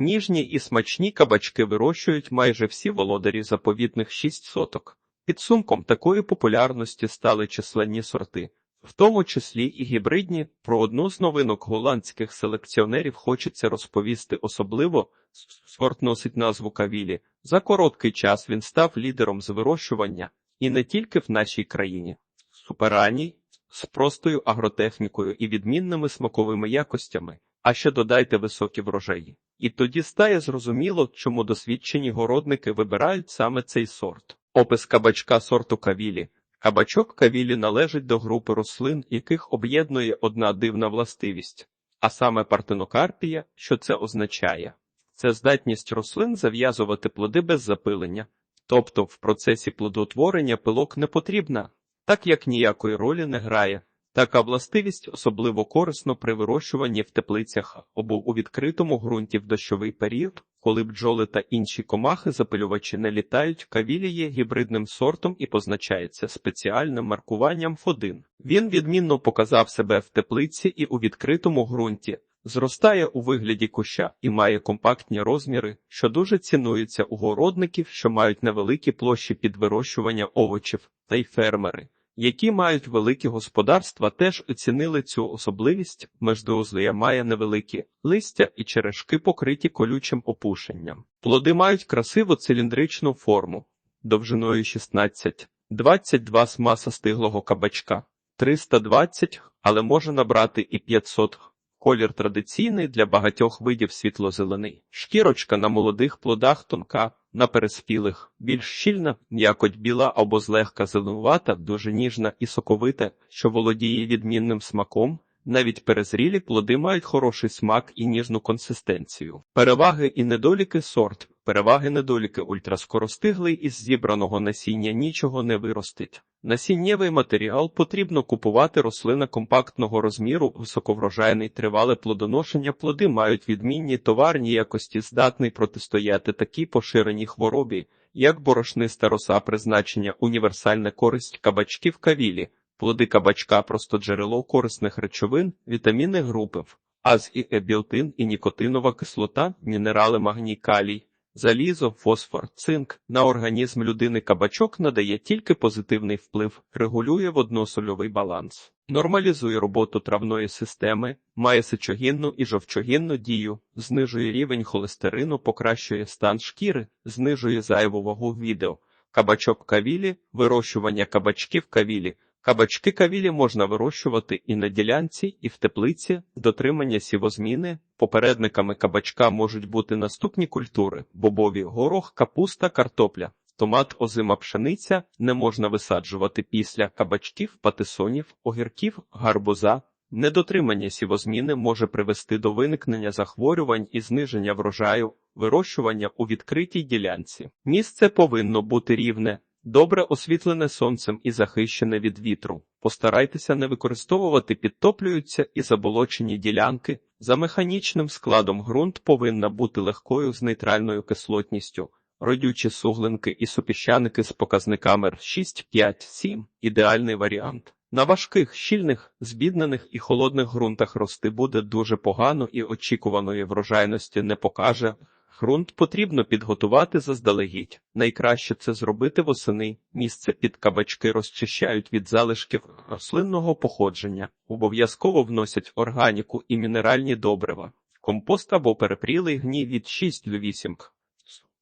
Ніжні і смачні кабачки вирощують майже всі володарі заповітних шість соток. Підсумком такої популярності стали численні сорти, в тому числі і гібридні. Про одну з новинок голландських селекціонерів хочеться розповісти особливо. Сорт носить назву Кавілі. За короткий час він став лідером з вирощування і не тільки в нашій країні. Супераній, з простою агротехнікою і відмінними смаковими якостями, а ще додайте високі врожаї. І тоді стає зрозуміло, чому досвідчені городники вибирають саме цей сорт. Опис кабачка сорту кавілі. Кабачок кавілі належить до групи рослин, яких об'єднує одна дивна властивість, а саме партенокарпія, що це означає. Це здатність рослин зав'язувати плоди без запилення, тобто в процесі плодотворення пилок не потрібна, так як ніякої ролі не грає. Така властивість особливо корисно при вирощуванні в теплицях або у відкритому ґрунті в дощовий період, коли бджоли та інші комахи-запилювачі не літають, кавілі є гібридним сортом і позначається спеціальним маркуванням F1. Він відмінно показав себе в теплиці і у відкритому ґрунті, зростає у вигляді куща і має компактні розміри, що дуже цінується у городників, що мають невеликі площі під вирощування овочів, та й фермери які мають великі господарства, теж оцінили цю особливість. Междоузлія має невеликі листя і черешки покриті колючим опушенням. Плоди мають красиву циліндричну форму, довжиною 16, 22 смаса маса стиглого кабачка, 320, але може набрати і 500. Колір традиційний для багатьох видів світло-зелений. Шкірочка на молодих плодах тонка, на переспілих, більш щільна, м'якоть біла або злегка зеленувата, дуже ніжна і соковита, що володіє відмінним смаком. Навіть перезрілі плоди мають хороший смак і ніжну консистенцію. Переваги і недоліки сорт. Переваги недоліки ультраскоростиглий із зібраного насіння нічого не виростить. Насіннєвий матеріал потрібно купувати рослина компактного розміру, високоврожайний тривале плодоношення. Плоди мають відмінні товарні якості, здатний протистояти такій поширеній хворобі, як борошниста роса призначення, універсальна користь кабачків кавілі, плоди кабачка просто джерело корисних речовин, вітаміни групи, аз і ебілтин і нікотинова кислота, мінерали магній калій. Залізо, фосфор, цинк на організм людини кабачок надає тільки позитивний вплив, регулює водносольовий баланс, нормалізує роботу травної системи, має сечогінну і жовчогінну дію, знижує рівень холестерину, покращує стан шкіри, знижує зайву вагу відео. Кабачок кавілі, вирощування кабачків кавілі. Кабачки кавілі можна вирощувати і на ділянці, і в теплиці, дотримання сівозміни. Попередниками кабачка можуть бути наступні культури: бобові, горох, капуста, картопля, томат, озима пшениця не можна висаджувати після кабачків, патисонів, огірків, гарбуза. Недотримання сівозміни може привести до виникнення захворювань і зниження врожаю, вирощування у відкритій ділянці. Місце повинно бути рівне. Добре освітлене сонцем і захищене від вітру. Постарайтеся не використовувати підтоплюються і заболочені ділянки. За механічним складом ґрунт повинна бути легкою з нейтральною кислотністю. Родючі суглинки і супіщаники з показниками 6, 5, 7 – ідеальний варіант. На важких, щільних, збіднених і холодних ґрунтах рости буде дуже погано і очікуваної врожайності не покаже. Грунт потрібно підготувати заздалегідь. Найкраще це зробити восени. Місце під кабачки розчищають від залишків рослинного походження. Обов'язково вносять органіку і мінеральні добрива, компост або перепрілий гній від 6 до 8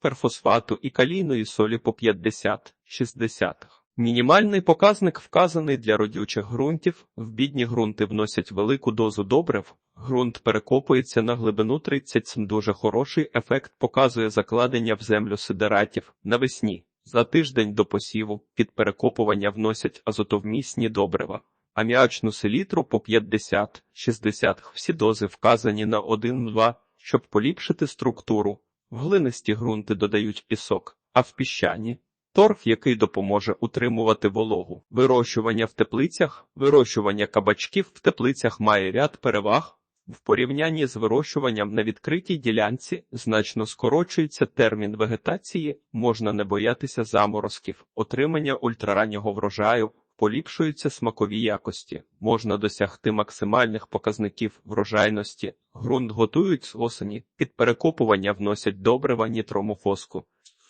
перфосфату і калійної солі по 50-60. Мінімальний показник вказаний для родючих ґрунтів. В бідні ґрунти вносять велику дозу добрив. Ґрунт перекопується на глибину 30 см. Дуже хороший ефект показує закладення в землю сидератів навесні. За тиждень до посіву під перекопування вносять азотовмісні добрива. Аміачну селітру по 50-60 всі дози вказані на 1-2, щоб поліпшити структуру. В глинисті ґрунти додають пісок, а в піщані торф, який допоможе утримувати вологу. Вирощування в теплицях, вирощування кабачків в теплицях має ряд переваг. В порівнянні з вирощуванням на відкритій ділянці значно скорочується термін вегетації, можна не боятися заморозків, отримання ультрараннього врожаю, поліпшуються смакові якості, можна досягти максимальних показників врожайності. Ґрунт готують з осені, під перекопування вносять добрива нітромофоску,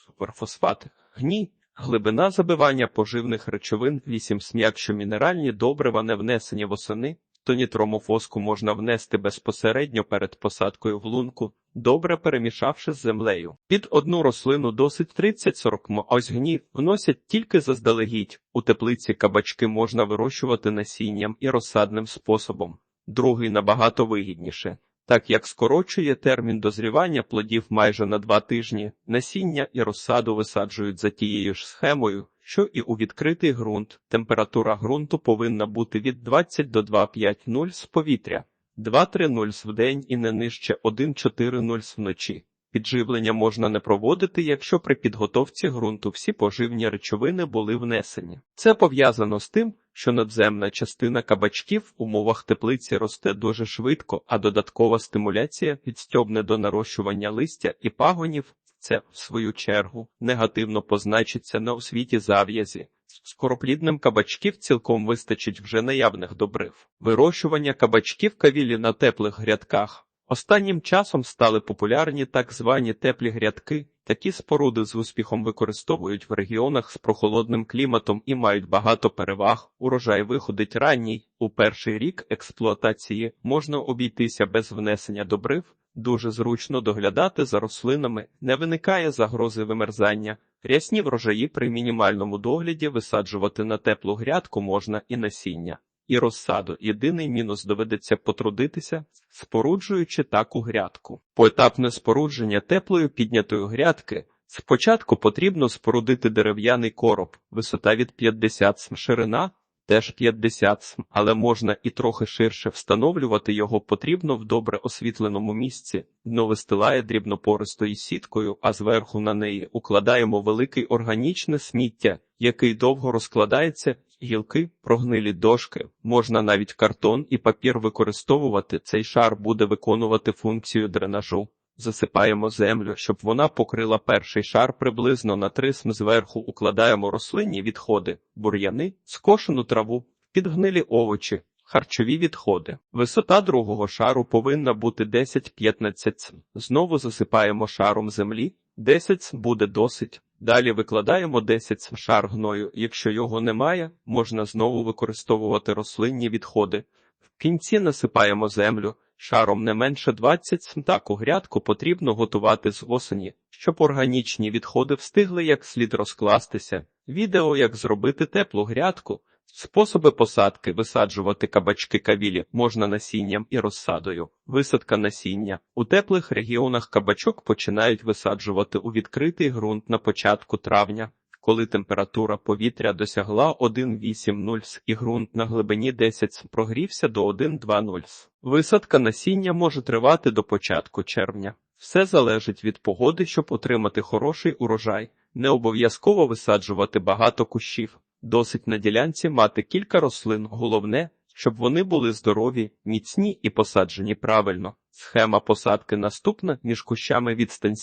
суперфосфат, гній, глибина забивання поживних речовин 8 якщо мінеральні добрива не внесені восени, то нітромофоску можна внести безпосередньо перед посадкою в лунку, добре перемішавши з землею. Під одну рослину досить 30-40 м, ось гній вносять тільки заздалегідь. У теплиці кабачки можна вирощувати насінням і розсадним способом. Другий набагато вигідніше. Так як скорочує термін дозрівання плодів майже на два тижні, насіння і розсаду висаджують за тією ж схемою, що і у відкритий ґрунт. Температура ґрунту повинна бути від 20 до 2,5 з повітря, 2-3 в день і не нижче 1,4 вночі. Підживлення можна не проводити, якщо при підготовці ґрунту всі поживні речовини були внесені. Це пов'язано з тим, що надземна частина кабачків в умовах теплиці росте дуже швидко, а додаткова стимуляція підстьобне до нарощування листя і пагонів. Це, в свою чергу, негативно позначиться на освіті зав'язі. Скороплідним кабачків цілком вистачить вже наявних добрив. Вирощування кабачків кавілі на теплих грядках. Останнім часом стали популярні так звані теплі грядки. Такі споруди з успіхом використовують в регіонах з прохолодним кліматом і мають багато переваг. Урожай виходить ранній. У перший рік експлуатації можна обійтися без внесення добрив. Дуже зручно доглядати за рослинами, не виникає загрози вимерзання. Рясні врожаї при мінімальному догляді висаджувати на теплу грядку можна і насіння і розсаду. Єдиний мінус доведеться потрудитися, споруджуючи таку грядку. Поетапне спорудження теплої піднятої грядки. Спочатку потрібно спорудити дерев'яний короб, висота від 50 см, ширина теж 50 см, але можна і трохи ширше встановлювати його потрібно в добре освітленому місці. Дно вистилає дрібнопористою сіткою, а зверху на неї укладаємо великий органічне сміття, який довго розкладається гілки, прогнилі дошки, можна навіть картон і папір використовувати. Цей шар буде виконувати функцію дренажу. Засипаємо землю, щоб вона покрила перший шар приблизно на три см зверху укладаємо рослинні відходи, бур'яни, скошену траву, підгнилі овочі, харчові відходи. Висота другого шару повинна бути 10-15 см. Знову засипаємо шаром землі, 10 см буде досить. Далі викладаємо 10 шар гною. Якщо його немає, можна знову використовувати рослинні відходи. В кінці насипаємо землю. Шаром не менше 20 см. Таку грядку потрібно готувати з осені, щоб органічні відходи встигли як слід розкластися. Відео, як зробити теплу грядку. Способи посадки висаджувати кабачки кавілі можна насінням і розсадою. Висадка насіння. У теплих регіонах кабачок починають висаджувати у відкритий ґрунт на початку травня, коли температура повітря досягла 1,80 і ґрунт на глибині 10 прогрівся до 1,20. Висадка насіння може тривати до початку червня. Все залежить від погоди, щоб отримати хороший урожай. Не обов'язково висаджувати багато кущів. Досить на ділянці мати кілька рослин, головне, щоб вони були здорові, міцні і посаджені правильно. Схема посадки наступна між кущами відстань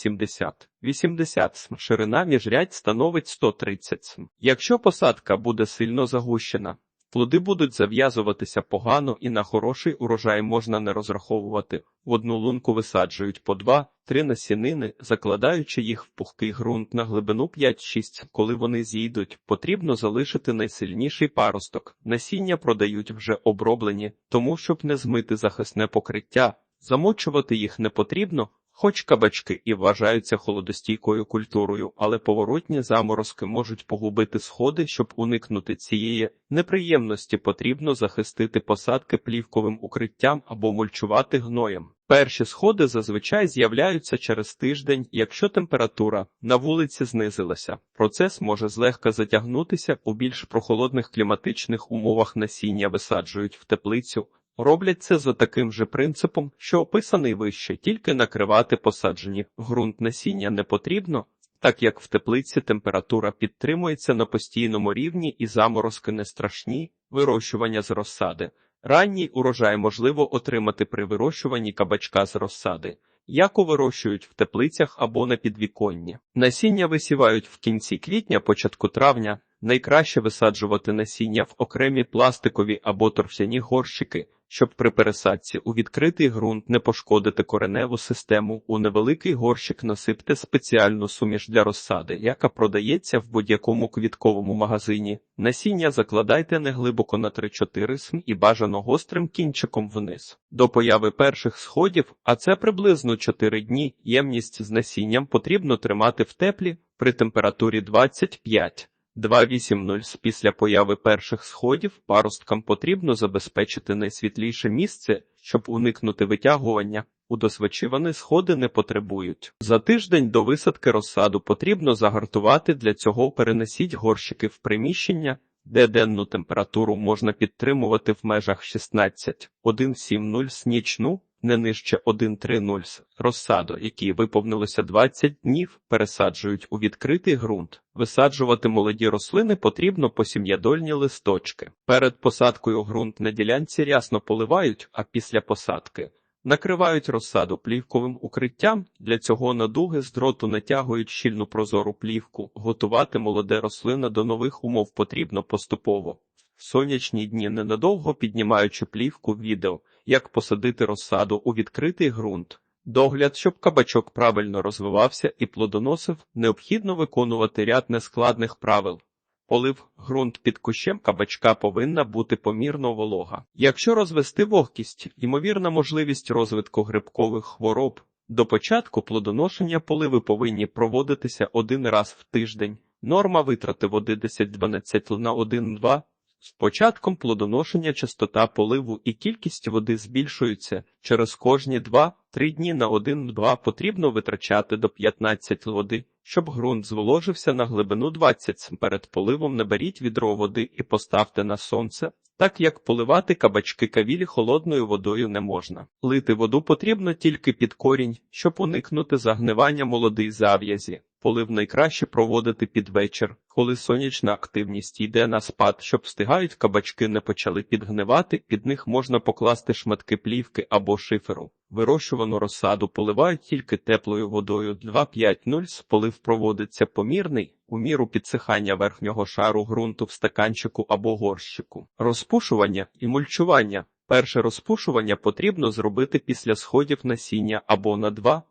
70-80 см, ширина між рядь становить 130 см. Якщо посадка буде сильно загущена, плоди будуть зав'язуватися погано і на хороший урожай можна не розраховувати. В одну лунку висаджують по два, три насінини, закладаючи їх в пухкий ґрунт на глибину 5-6. Коли вони зійдуть, потрібно залишити найсильніший паросток. Насіння продають вже оброблені, тому щоб не змити захисне покриття. Замочувати їх не потрібно, хоч кабачки і вважаються холодостійкою культурою, але поворотні заморозки можуть погубити сходи, щоб уникнути цієї неприємності, потрібно захистити посадки плівковим укриттям або мульчувати гноєм. Перші сходи зазвичай з'являються через тиждень, якщо температура на вулиці знизилася. Процес може злегка затягнутися у більш прохолодних кліматичних умовах насіння висаджують в теплицю. Роблять це за таким же принципом, що описаний вище, тільки накривати посаджені ґрунт насіння не потрібно, так як в теплиці температура підтримується на постійному рівні і заморозки не страшні, вирощування з розсади. Ранній урожай можливо отримати при вирощуванні кабачка з розсади. яку вирощують в теплицях або на підвіконні. Насіння висівають в кінці квітня, початку травня. Найкраще висаджувати насіння в окремі пластикові або торфяні горщики, щоб при пересадці у відкритий ґрунт не пошкодити кореневу систему. У невеликий горщик насипте спеціальну суміш для розсади, яка продається в будь-якому квітковому магазині. Насіння закладайте неглибоко на 3-4 см і бажано гострим кінчиком вниз. До появи перших сходів, а це приблизно 4 дні, ємність з насінням потрібно тримати в теплі при температурі 25. 2.8.0 Після появи перших сходів паросткам потрібно забезпечити найсвітліше місце, щоб уникнути витягування. Удосвечувані сходи не потребують. За тиждень до висадки розсаду потрібно загартувати, для цього перенесіть горщики в приміщення, де денну температуру можна підтримувати в межах 16, 1.7.0 нічну, не нижче 1.3.0 розсаду, які виповнилося 20 днів, пересаджують у відкритий ґрунт. Висаджувати молоді рослини потрібно по сім'ядольні листочки. Перед посадкою ґрунт на ділянці рясно поливають, а після посадки накривають розсаду плівковим укриттям. Для цього на дуги з дроту натягують щільну прозору плівку. Готувати молоде рослина до нових умов потрібно поступово. В сонячні дні ненадовго піднімаючи плівку відео, як посадити розсаду у відкритий ґрунт. Догляд, щоб кабачок правильно розвивався і плодоносив, необхідно виконувати ряд нескладних правил. Полив ґрунт під кущем кабачка повинна бути помірно волога. Якщо розвести вогкість, ймовірна можливість розвитку грибкових хвороб. До початку плодоношення поливи повинні проводитися один раз в тиждень. Норма витрати води 10-12 на 1-2 з початком плодоношення частота поливу і кількість води збільшуються. Через кожні 2-3 дні на 1-2 потрібно витрачати до 15 води, щоб ґрунт зволожився на глибину 20 см. Перед поливом наберіть відро води і поставте на сонце, так як поливати кабачки кавілі холодною водою не можна. Лити воду потрібно тільки під корінь, щоб уникнути загнивання молодий зав'язі. Полив найкраще проводити під вечір, коли сонячна активність йде на спад, щоб встигають кабачки не почали підгнивати, під них можна покласти шматки плівки або шиферу. Вирощувану розсаду поливають тільки теплою водою 2-5-0, полив проводиться помірний, у міру підсихання верхнього шару ґрунту в стаканчику або горщику. Розпушування і мульчування. Перше розпушування потрібно зробити після сходів насіння або на 2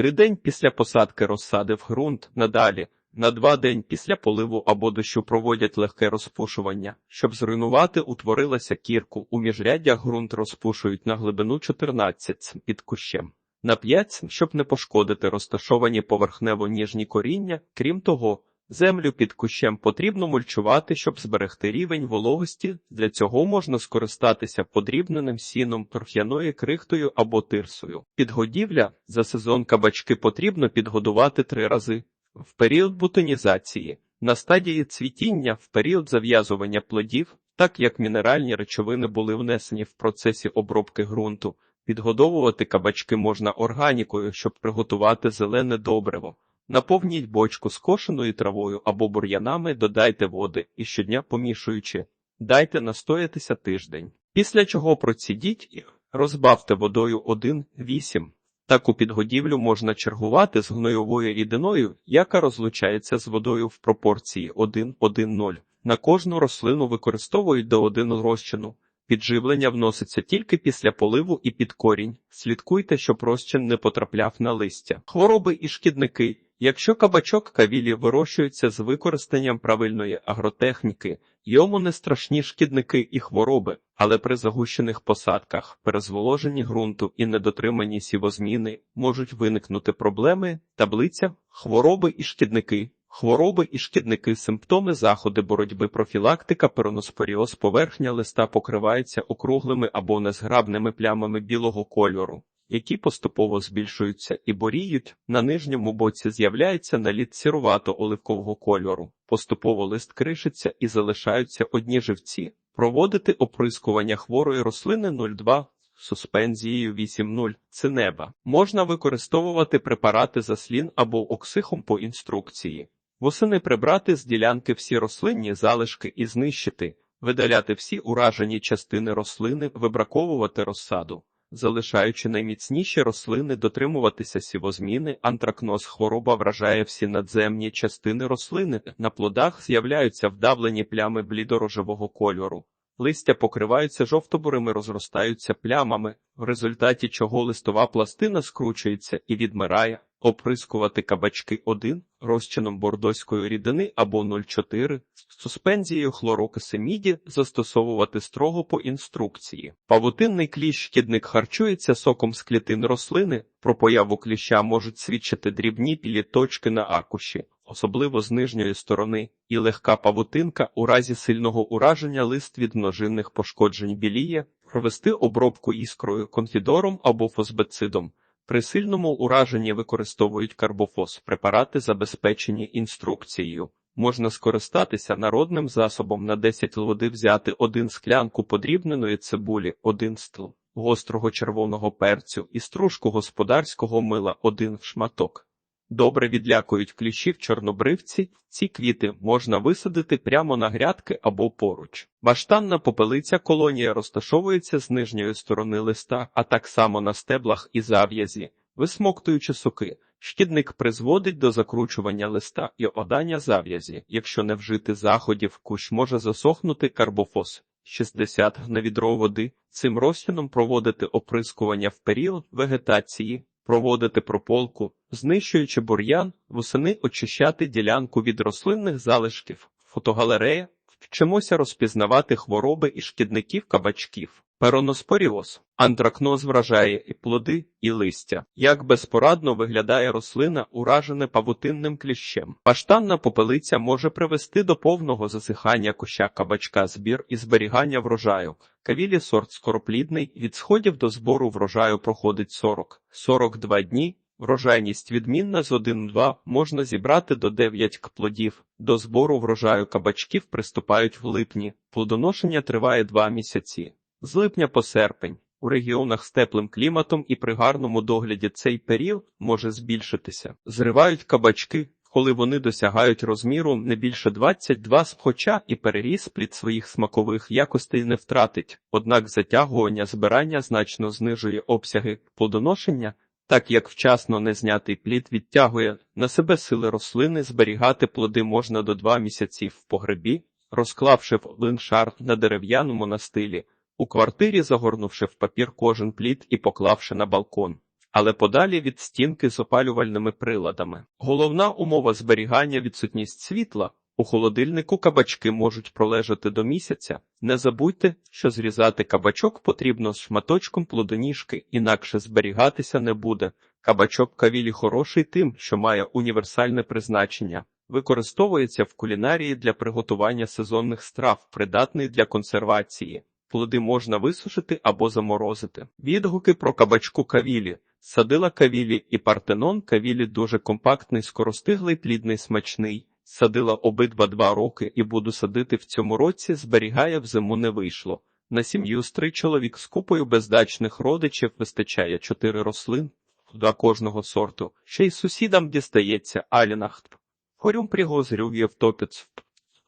Три день після посадки розсади в ґрунт надалі. На два день після поливу або дощу проводять легке розпушування. Щоб зруйнувати, утворилася кірку. У міжряддях ґрунт розпушують на глибину 14 під кущем. На 5 щоб не пошкодити розташовані поверхнево ніжні коріння. Крім того, землю під кущем потрібно мульчувати, щоб зберегти рівень вологості. Для цього можна скористатися подрібненим сіном, торф'яною крихтою або тирсою. Підгодівля за сезон кабачки потрібно підгодувати три рази в період бутонізації, на стадії цвітіння, в період зав'язування плодів, так як мінеральні речовини були внесені в процесі обробки ґрунту. Підгодовувати кабачки можна органікою, щоб приготувати зелене добриво. Наповніть бочку скошеною травою або бур'янами, додайте води і щодня помішуючи, дайте настоятися тиждень. Після чого процідіть їх, розбавте водою 1,8. Таку підгодівлю можна чергувати з гнойовою рідиною, яка розлучається з водою в пропорції 1,1,0. На кожну рослину використовують до 1 розчину. Підживлення вноситься тільки після поливу і під корінь. Слідкуйте, щоб розчин не потрапляв на листя. Хвороби і шкідники. Якщо кабачок кавілі вирощується з використанням правильної агротехніки, йому не страшні шкідники і хвороби, але при загущених посадках, перезволоженні ґрунту і недотриманні сівозміни можуть виникнути проблеми, таблиця, хвороби і шкідники. Хвороби і шкідники, симптоми, заходи боротьби, профілактика, пероноспоріоз, поверхня листа покривається округлими або незграбними плямами білого кольору, які поступово збільшуються і боріють. На нижньому боці з'являється наліт сірувато-оливкового кольору. Поступово лист кришиться і залишаються одні живці. Проводити оприскування хворої рослини 02 суспензією 8.0 цинеба. Можна використовувати препарати заслін або оксихом по інструкції. Восени прибрати з ділянки всі рослинні залишки і знищити, видаляти всі уражені частини рослини, вибраковувати розсаду. Залишаючи найміцніші рослини дотримуватися сівозміни. Антракноз хвороба вражає всі надземні частини рослини. На плодах з'являються вдавлені плями блідорожевого кольору. Листя покриваються жовтобурими, розростаються плямами, в результаті чого листова пластина скручується і відмирає. Оприскувати кабачки 1 розчином бордоської рідини або 0,4 з суспензією хлорокисеміді застосовувати строго по інструкції. Павутинний кліщ шкідник харчується соком з клітин рослини. Про появу кліща можуть свідчити дрібні білі точки на аркуші, особливо з нижньої сторони, і легка павутинка у разі сильного ураження лист від множинних пошкоджень біліє, провести обробку іскрою, конфідором або фосбецидом. При сильному ураженні використовують карбофос. Препарати забезпечені інструкцією. Можна скористатися народним засобом на 10 води взяти один склянку подрібненої цибулі, один стл гострого червоного перцю і стружку господарського мила, один шматок. Добре відлякують кліщів чорнобривці. Ці квіти можна висадити прямо на грядки або поруч. Баштанна попелиця колонія розташовується з нижньої сторони листа, а так само на стеблах і зав'язі, висмоктуючи соки. Шкідник призводить до закручування листа і одання зав'язі. Якщо не вжити заходів, кущ може засохнути карбофос. 60 на відро води. Цим розчином проводити оприскування в період вегетації, проводити прополку, знищуючи бур'ян, восени очищати ділянку від рослинних залишків. Фотогалерея. Вчимося розпізнавати хвороби і шкідників кабачків. Пероноспоріоз. Антракноз вражає і плоди, і листя. Як безпорадно виглядає рослина, уражене павутинним кліщем. Паштанна попелиця може привести до повного засихання куща кабачка, збір і зберігання врожаю. Кавілі сорт скороплідний, від сходів до збору врожаю проходить 40-42 дні. Врожайність відмінна з 1-2 можна зібрати до 9 к плодів. До збору врожаю кабачків приступають в липні. Плодоношення триває 2 місяці. З липня по серпень. У регіонах з теплим кліматом і при гарному догляді цей період може збільшитися. Зривають кабачки, коли вони досягають розміру не більше 22 сп, хоча і переріс плід своїх смакових якостей не втратить, однак затягування збирання значно знижує обсяги плодоношення, так як вчасно не знятий плід відтягує на себе сили рослини, зберігати плоди можна до 2 місяці в погребі, розклавши в один шар на дерев'яному настилі. У квартирі загорнувши в папір кожен плід і поклавши на балкон, але подалі від стінки з опалювальними приладами. Головна умова зберігання відсутність світла. У холодильнику кабачки можуть пролежати до місяця. Не забудьте, що зрізати кабачок потрібно з шматочком плодоніжки, інакше зберігатися не буде. Кабачок кавілі хороший тим, що має універсальне призначення. Використовується в кулінарії для приготування сезонних страв, придатний для консервації. Плоди можна висушити або заморозити. Відгуки про кабачку кавілі. Садила кавілі і партенон кавілі дуже компактний, скоростиглий, плідний, смачний. Садила обидва два роки і буду садити в цьому році, зберігає в зиму не вийшло. На сім'ю з три чоловік з купою бездачних родичів вистачає чотири рослин до кожного сорту. Ще й сусідам дістається алінахт. Хорюм пригозрюв євтопіц.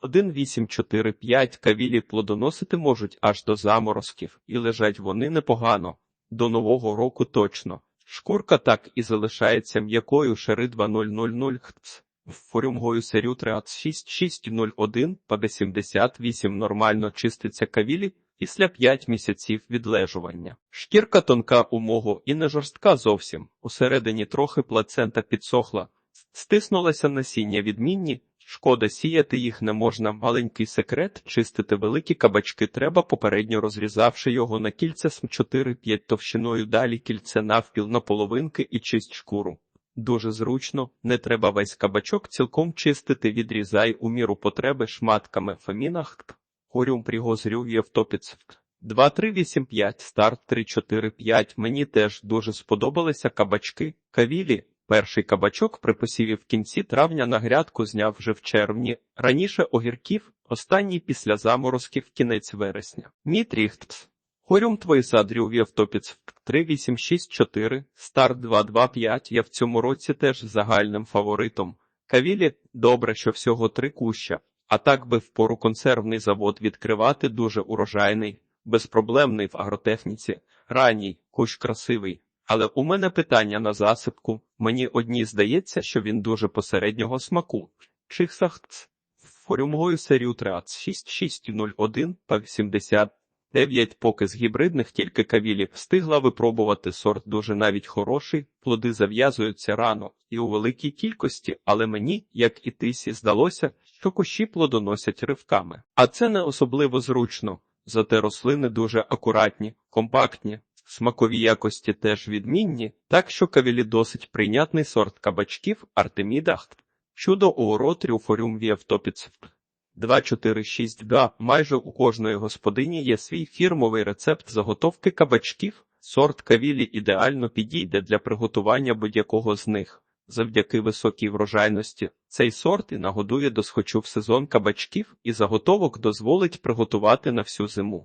1, 8, 4, 5 кавілі плодоносити можуть аж до заморозків, і лежать вони непогано. До нового року точно. Шкурка так і залишається м'якою шери 2000 хц. В форюмгою серю 6601 по 78 нормально чиститься кавілі після 5 місяців відлежування. Шкірка тонка у мого і не жорстка зовсім. Усередині трохи плацента підсохла. Стиснулося насіння відмінні. Шкода сіяти їх не можна. Маленький секрет чистити великі кабачки треба, попередньо розрізавши його на кільця см 4-5 товщиною, далі кільце навпіл на половинки і чисть шкуру. Дуже зручно, не треба весь кабачок цілком чистити, відрізай у міру потреби шматками фамінах. Хорюм пригозрю євтопіц. 2, 3, 8, 5, старт 3, 4, 5. Мені теж дуже сподобалися кабачки, кавілі. Перший кабачок при посіві в кінці травня на грядку зняв вже в червні, раніше огірків, останній після заморозків кінець вересня. Мітріхтс. Хорюмтвої садрів є 3864, стар 225 я в цьому році теж загальним фаворитом. Кавілі добре, що всього три куща, а так би впору консервний завод відкривати дуже урожайний, безпроблемний в агротехніці, ранній, кущ красивий. Але у мене питання на засипку. Мені одні здається, що він дуже посереднього смаку. Чихсахц. Форюмгою серію 3601 по 80 Дев'ять поки з гібридних тільки кавілів встигла випробувати сорт дуже навіть хороший, плоди зав'язуються рано і у великій кількості, але мені, як і тисі, здалося, що кущі плодоносять ривками. А це не особливо зручно, зате рослини дуже акуратні, компактні, смакові якості теж відмінні, так що кавілі досить прийнятний сорт кабачків Артеміда, чудо у уротріуфорюмвіавтопіцев. 246-2. Майже у кожної господині є свій фірмовий рецепт заготовки кабачків. Сорт кавілі ідеально підійде для приготування будь-якого з них. Завдяки високій врожайності цей сорт і нагодує досхочу в сезон кабачків і заготовок дозволить приготувати на всю зиму.